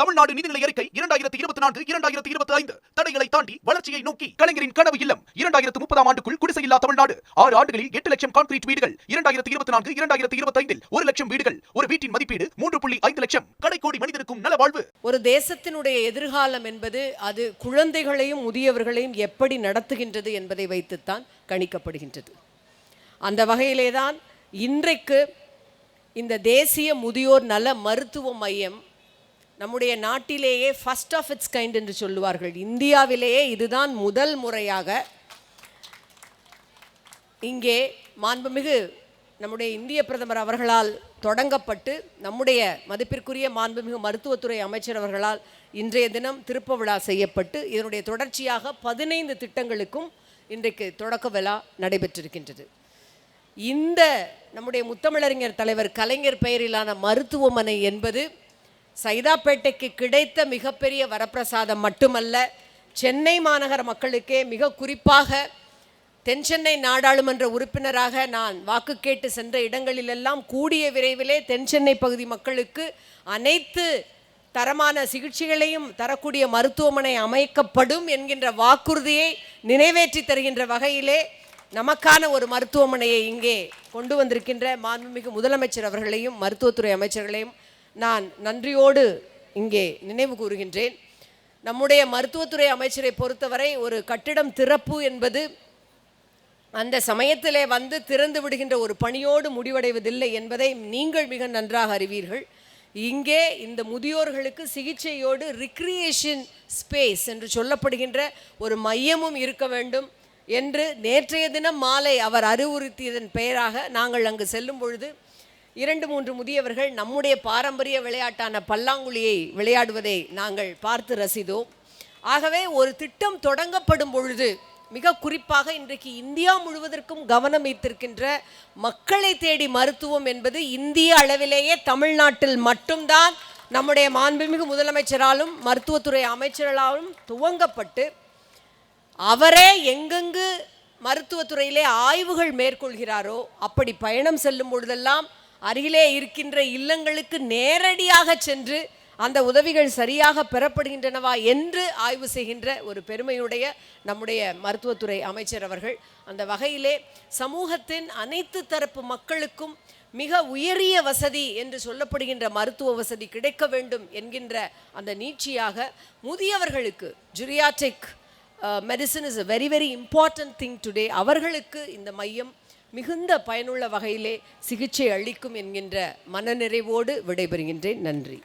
தமிழ்நாடு நிதிநிலை அறிக்கை இரண்டாயிரத்தி இருபத்தி நான்கு இரண்டாயிரத்தி இருபத்தி ஐந்து. தடைகளை தாண்டி வளர்ச்சியை நோக்கி கலைஞரின் கனவு இல்லம். இரண்டாயிரத்து முப்பதாம் ஆண்டுக்குள் குடிசையில்லா தமிழ்நாடு. ஆறு ஆண்டுகளில் எட்டு லட்சம் கான்கிரீட் வீடுகள். இரண்டாயிரத்தி இருபத்தி நான்கு இரண்டாயிரத்தி இருபத்தி ஐந்தில் ஒரு லட்சம் வீடுகள். ஒரு வீட்டின் மதிப்பீடு மூன்று புள்ளி ஐந்து லட்சம். கடைக்கோடி மனிதருக்கும் நல வாழ்வு ஒரு தேசத்தினுடைய எதிர்காலம் என்பது அது குழந்தைகளையும் முதியவர்களையும் எப்படி நடத்துகின்றது என்பதை வைத்துத்தான் கணிக்கப்படுகின்றது. அந்த வகையிலே தான் இன்றைக்கு இந்த தேசிய முதியோர் நல மருத்துவ மையம் நம்முடைய நாட்டிலேயே ஃபஸ்ட் ஆஃப் இட்ஸ் கைண்ட் என்று சொல்லுவார்கள். இந்தியாவிலேயே இதுதான் முதல் முறையாக இங்கே மாண்புமிகு நம்முடைய இந்திய பிரதமர் அவர்களால் தொடங்கப்பட்டு நம்முடைய மதிப்பிற்குரிய மாண்புமிகு மருத்துவத்துறை அமைச்சர் அவர்களால் இன்றைய தினம் திருப்ப விழா செய்யப்பட்டு இதனுடைய தொடர்ச்சியாக பதினைந்து திட்டங்களுக்கும் இன்றைக்கு தொடக்க விழா நடைபெற்றிருக்கின்றது. இந்த நம்முடைய முத்தமிழறிஞர் தலைவர் கலைஞர் பெயரிலான மருத்துவமனை என்பது சைதாப்பேட்டைக்கு கிடைத்த மிகப்பெரிய வரப்பிரசாதம் மட்டுமல்ல சென்னை மாநகர மக்களுக்கே மிக குறிப்பாக தென்சென்னை நாடாளுமன்ற உறுப்பினராக நான் வாக்கு கேட்டு சென்ற இடங்களிலெல்லாம் கூடிய விரைவிலே தென்சென்னை பகுதி மக்களுக்கு அனைத்து தரமான சிகிச்சைகளையும் தரக்கூடிய மருத்துவமனை அமைக்கப்படும் என்கின்ற வாக்குறுதியை நிறைவேற்றி தருகின்ற வகையிலே நமக்கான ஒரு மருத்துவமனையை இங்கே கொண்டு வந்திருக்கின்ற மாண்புமிகு முதலமைச்சர் அவர்களையும் மருத்துவத்துறை அமைச்சர்களையும் நான் நன்றியோடு இங்கே நினைவு கூறுகின்றேன். நம்முடைய மருத்துவத்துறை அமைச்சரை பொறுத்தவரை ஒரு கட்டிடம் திறப்பு என்பது அந்த சமயத்திலே வந்து திறந்து விடுகின்ற ஒரு பணியோடு முடிவடைவதில்லை என்பதை நீங்கள் மிக நன்றாக அறிவீர்கள். இங்கே இந்த முதியோர்களுக்கு சிகிச்சையோடு ரிக்ரியேஷன் ஸ்பேஸ் என்று சொல்லப்படுகின்ற ஒரு மையமும் இருக்க வேண்டும் என்று நேற்றைய தினம் மாலை அவர் அறிவுறுத்தியதன் பெயராக நாங்கள் அங்கு செல்லும் பொழுது இரண்டு மூன்று முதியவர்கள் நம்முடைய பாரம்பரிய விளையாட்டான பல்லாங்குழியை விளையாடுவதை நாங்கள் பார்த்து ரசித்தோம். ஆகவே ஒரு திட்டம் தொடங்கப்படும் பொழுது மிக குறிப்பாக இன்றைக்கு இந்தியா முழுவதற்கும் கவனம் வைத்திருக்கின்ற மக்களை தேடி மருத்துவம் என்பது இந்திய அளவிலேயே தமிழ்நாட்டில் மட்டும்தான் நம்முடைய மாண்புமிகு முதலமைச்சராலும் மருத்துவத்துறை அமைச்சர்களாலும் துவங்கப்பட்டு அவரே எங்கெங்கு மருத்துவத்துறையிலே ஆய்வுகள் மேற்கொள்கிறாரோ அப்படி பயணம் செல்லும் பொழுதெல்லாம் அருகிலே இருக்கின்ற இல்லங்களுக்கு நேரடியாக சென்று அந்த உதவிகள் சரியாக பெறப்படுகின்றனவா என்று ஆய்வு செய்கின்ற ஒரு பெருமையுடைய நம்முடைய மருத்துவத்துறை அமைச்சர் அவர்கள் அந்த வகையிலே சமூகத்தின் அனைத்து தரப்பு மக்களுக்கும் மிக உயரிய வசதி என்று சொல்லப்படுகின்ற மருத்துவ வசதி கிடைக்க வேண்டும் என்கின்ற அந்த நீட்சியாக முதியவர்களுக்கு geriatric medicine is a very very important thing today அவர்களுக்கு இந்த மையம் மிகுந்த பயனுள்ள வகையிலே சிகிச்சை அளிக்கும் என்கின்ற மனநிறைவோடு விடைபெறுகின்றேன். நன்றி.